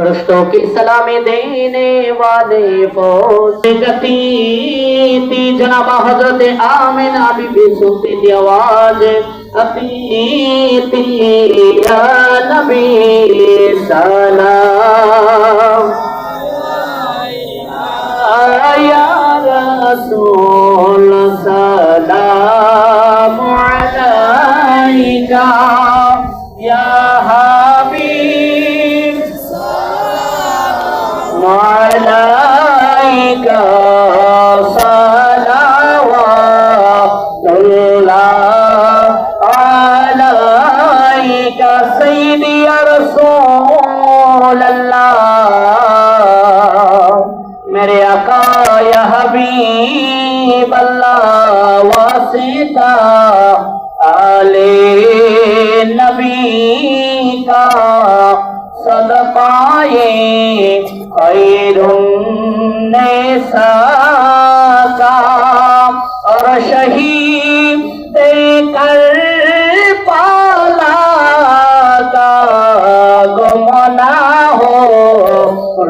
फरिश्तों की सलामी देने वाले फौज गति थी जनाब हज़रत आमिना बीबी सुनती थी आवाज़। अती या नबी सलाम। या عليك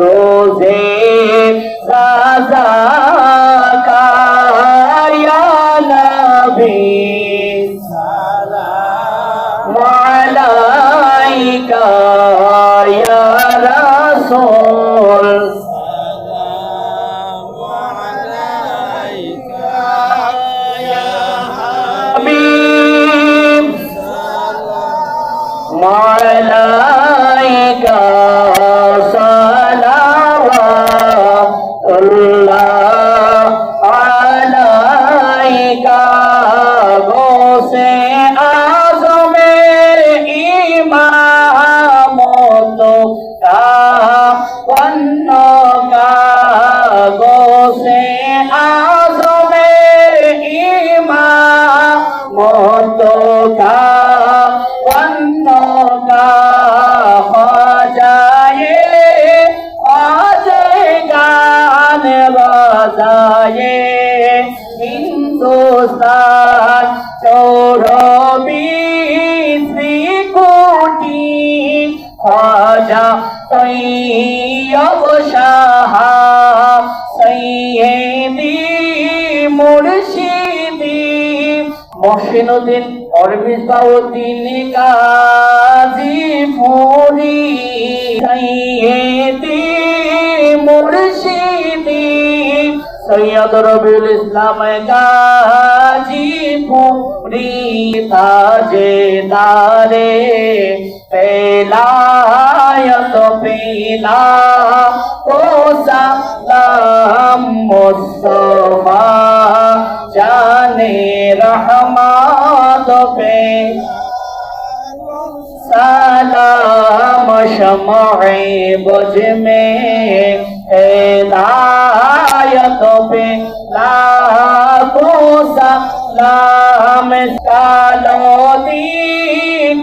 रोजे হিন্দুস্তান চৌরবি কোটি খজা সৈয়ব সাহা সৈয়দি মুর্শিদি। মহসিনুদ্দিন বাউদ্দিন কাজী পুরি সৈয়দি মুর্শিদি। সৈয়দ রবিউল ইসলাম গাজী পুরি তাজে দারে পেলায়ত পেলা ও সালাম মুস্তফা জানে রহমত হবে সালাম সময় বুঝমে হেদায়ত হবে লাখো সালাম। সালো দি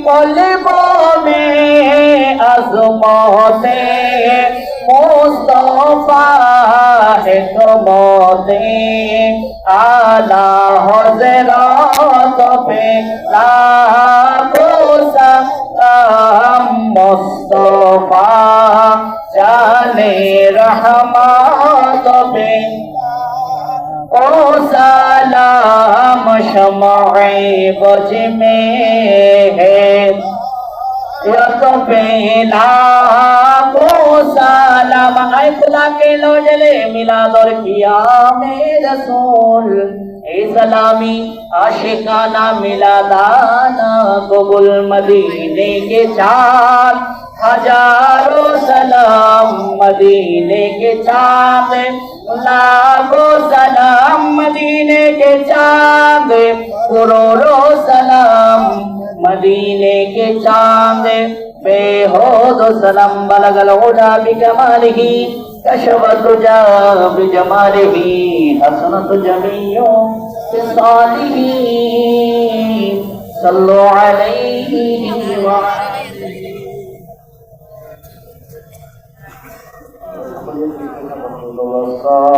কলব মে আজমতে মুস্তফা আছে তোমাতে আলা হজরত পে জানে রহমত পে। ও সালাম সময় বজমে হে। यत पेला को लो जले मिला दर किया में रसूल। ए आशिकाना मिला दाना कबुल मदीने के चार हज़ारों सलाम मदीने के चाँद। लाखों सलाम मदीने के चाँद। करोड़ों सलाम मदीने के चांद बेहोद सलम बलगल उड़ा बिकमालिही कशवत जा बिजमालिही हसनत जमीयो बिसालिही सल्लु अलैहि व ربي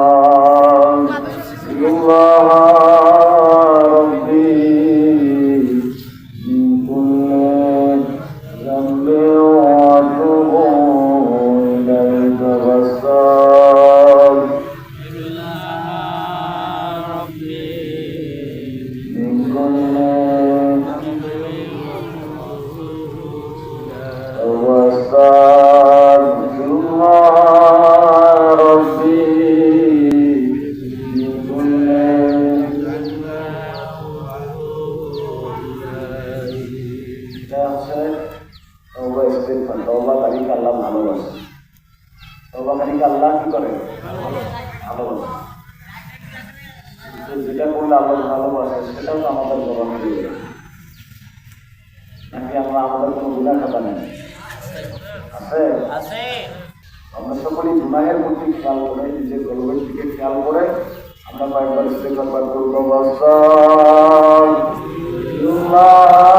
আল্লাহ।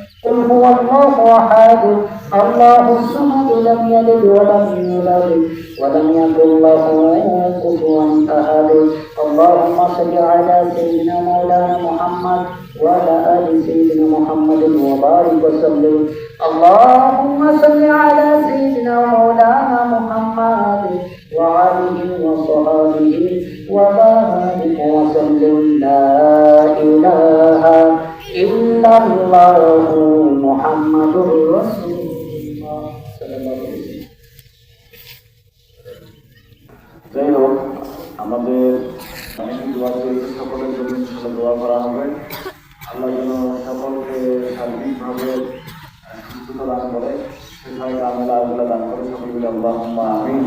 قل هو الله أحد. الله الصمد لم يلد ولم يولد ولم يكن له كفوا أحد. اللهم صل على سيدنا مولانا محمد وعلى آل سيدنا محمد وبارك وسلم. اللهم صل على سيدنا مولانا محمد وعليه وصحبه وبارك وسلم. لا الله محمد رسول الله صلى الله عليه وسلم যাই হোক আমাদের অনেক দোয়া চলছে সকলের জন্য ইনশাআল্লাহ দোয়া করা হবে আল্লাহ যেন সকলকে সার্বিকভাবে আহ, সুস্থতা দান করে সেখানে আল্লাহ আল্লাহ দান করে সকলকে আল্লাহ আমিন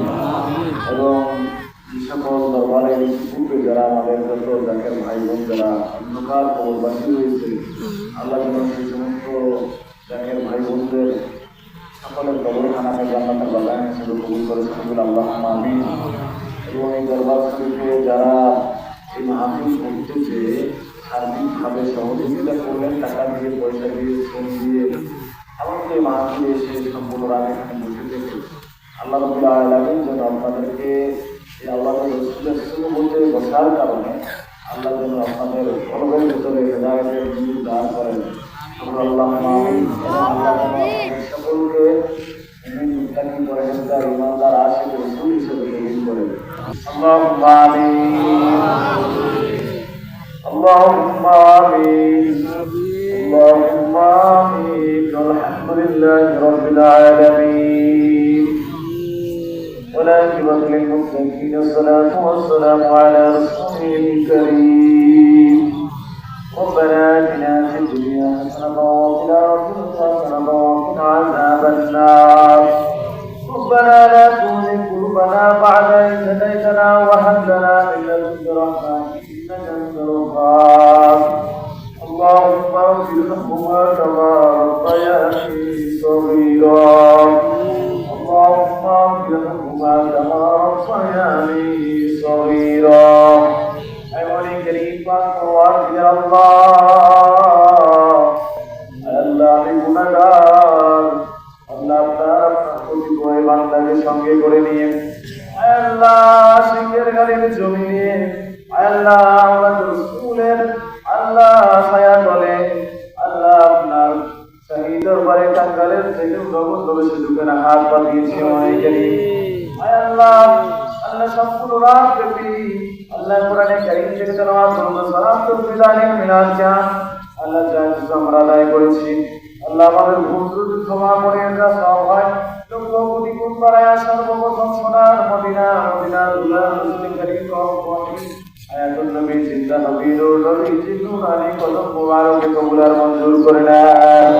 এবং যে সকল দরবারের পূর্বে যারা আমাদের যত জাকের ভাই বোন যারা অন্ধকার কবরবাসী হয়েছে আল্লাহ সেই সমস্ত জাকের ভাই বোনদের সকলের কবরখানাকে জান্নাতের বাগান হিসেবে কবুল করে সকল আল্লাহ যেন আপনাদেরকে আল্লাহ রসুলের শুরু বলতে বসার কারণে আল্লাহ যেন আপনাদের কলবের ভিতরে হেদায়তের নূর দান করেন সকল আল্লাহ আমিন এবং আল্লাহ যেন আমাদের সকলকে মুমিন মুত্তাকি পরহেজগার ইমানদার আশিক রসুল হিসেবে কবুল করেন اللهم آمين اللهم آمين اللهم آمين والحمد لله رب العالمين والعاقبة للمتقين الصلاة والسلام على رسوله الكريم. ربنا آتنا في الدنيا حسنة وفي الآخرة حسنة وقنا عذاب النار. ربنا لا تزغ قلوبنا بعد إذ هديتنا وهب لنا من لدنك رحمة إنك أنت الوهاب. اللهم اغفر لهما كما ربياني صغيرا. اللهم اغفر لهما كما ربياني صغيرا أيها الكريم يا الله আল্লাহ আমি গুণাগার আল্লাহ আপনার প্রতি বই বান্দাকে সঙ্গে করে নিয়ে আল্লাহ সিংহের গাড়ির জমি নিয়ে আল্লাহ আমরা রসুলের আল্লাহ ছায়া তলে আল্লাহ আপনার শাহী দরবারে কাঙ্গালের থেকে নগদ প্রবেশে ঢুকে না হাত পাতিয়েছে অনেক আল্লাহ আল্লাহ সম্পূর্ণ রাত ব্যাপী, আল্লাহ কোরআনে কারীম থেকে তেলাওয়াত করুন সালাম তো বিদানিল মিলাদ জান আল্লাহ যা কিছু আমরা আদায় করেছি, আল্লাহ আমাদের ভুল ত্রুটি ক্ষমা করে যা সব হয়, লক্ষ কোটি গুণ বাড়ায় সর্বপ্রথম সোনার মদিনা মদিনা দুলার মুসলিম কারীম আয়াতুল নবী জিন্দা নবী রোডি জিন্দু নানি কদম মুবারকে কবুল মঞ্জুর করে নেন।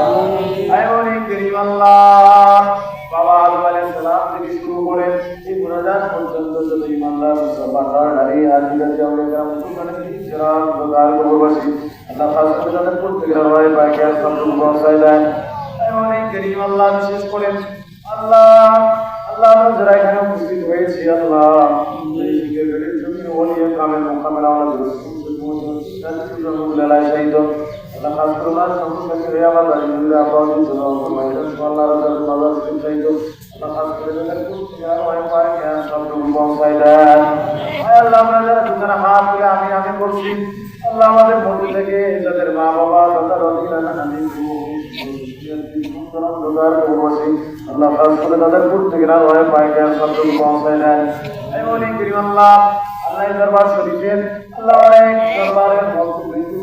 আয় করিম আল্লাহ। পর্যন্ত যত ইমানদার, মুসলমানরা, নারী সুখানে ইসরাম দোদার কবরবাসী আল্লাহ খাস করে তাদের প্রত্যেকের হয় পাকে আসসালাম পৌঁছায় দেন। এমনই করিম আল্লাহ বিশেষ করে। আল্লাহ আল্লাহ আমরা যারা এখানে উপস্থিত হয়েছি, আল্লাহ আল্লাহ আমার আল্লাহ আমি আমি করছি আল্লাহ আমাদের মধ্যে থেকে যাদের মা বাবা দাদা রদিনা নানি আল্লাহ করে তাদের প্রত্যেকের আর হয় পায় জ্ঞান সবটুকু পৌঁছায় দেন এমনই করিম আল্লাহ আল্লাহ দরবার শরীফের আল্লাহ অনেক দরবারের ভক্ত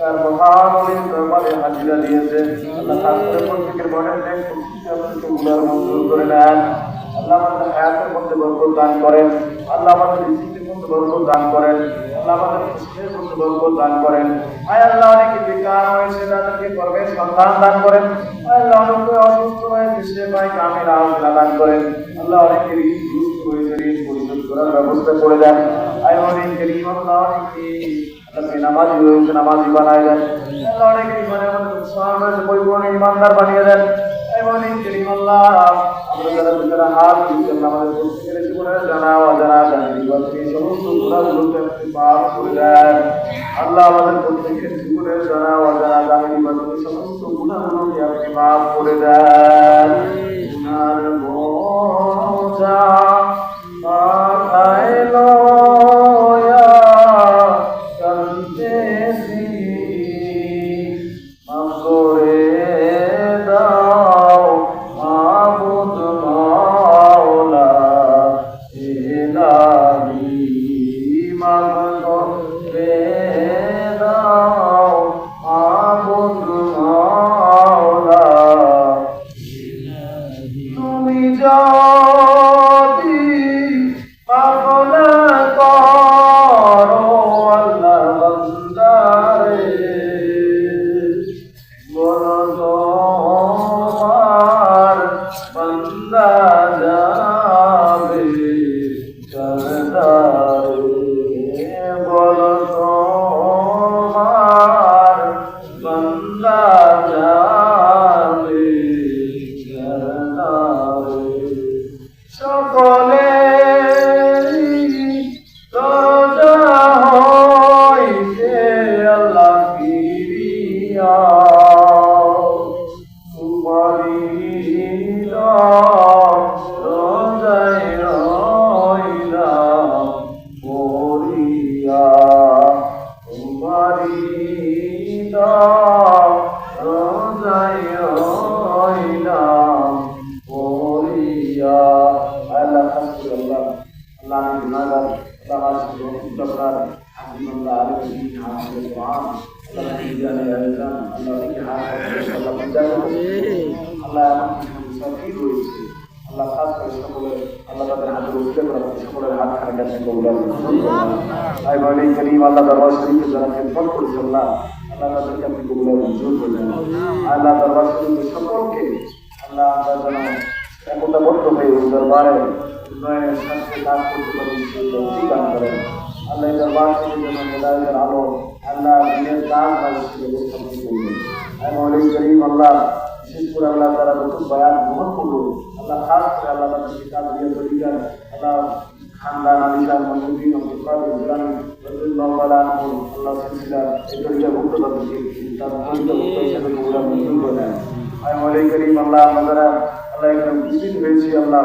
মহান অনেক দরবারে হাজিরা দিয়েছে আল্লাহ খাস প্রত্যেকের মনের নেক প্রস্তুতি আপনাকে মঞ্জুর করে নেন। আল্লাহ আমাদের হায়াতের মধ্যে বরকত দান করেন। আল্লাহ আমাদের রিজিকের দান করেন। আল্লাহ আমাদের বরকত দান করেন। আল্লাহ, অনেকে বেকার হয়েছে তাদেরকে কর্মের সন্ধান দান করেন। আয় অসুস্থ হয়ে দেশে আল্লাহ দান করেন। আল্লাহ অনেকে ঋণ করার ব্যবস্থা করে দেন। আয় অনেকে ঋণ আল্লাহ আল্লাহকে নামাজি হয়েছে নামাজি বানায় দেন আমাদের বানিয়ে দেন এবং করিম আল্লাহ আমরা হাত দিচ্ছেন আমাদের প্রত্যেকের জীবনের জানা অজানা জানি এই সমস্ত গুণাগুলোকে আল্লাহ আমাদের প্রত্যেকের জীবনের জানা অজানা জানি এই সমস্ত গুণাগুলোকে আপনি মাফ করে দেন গুনার বোঝা মাথায় লয়া করিম আল্লাহ দরবার শরীফে যারা খেদমত করেছে, আল্লাহ আল্লাহ তাদেরকে আপনি কবুল মঞ্জুর করলেন আল্লাহ দরবার শরীফে সকলকে, আল্লাহ আমরা যেন একতাবদ্ধ হয়ে দরবারে উন্নয়নের সাথে কাজ করতে পারি সেই তৌফিক দান করেন। আল্লাহ দরবার থেকে যেন হেদায়তের আলো, আল্লাহ দিনের কাজ ছিল উপস্থাপন করবেন আমি অনেক করিম আল্লাহ, বিশেষ করে আল্লাহ তারা নতুন বয়ান গ্রহণ করল। আল্লাহ খাস করে আল্লাহ তাদের কিতাব দিয়ে তরিকার আল্লাহ খানদান আব্দুল কাদের জিলানি রাদিয়াল্লাহু তাআলা আনহু আল্লাহ সিলসিলা এই তরিকা ভুক্ত তাদেরকে তার আল্লাহ, আমরা যারা হয়েছি আল্লাহ।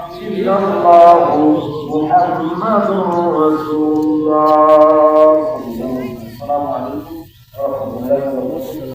الله محمد رسول الله.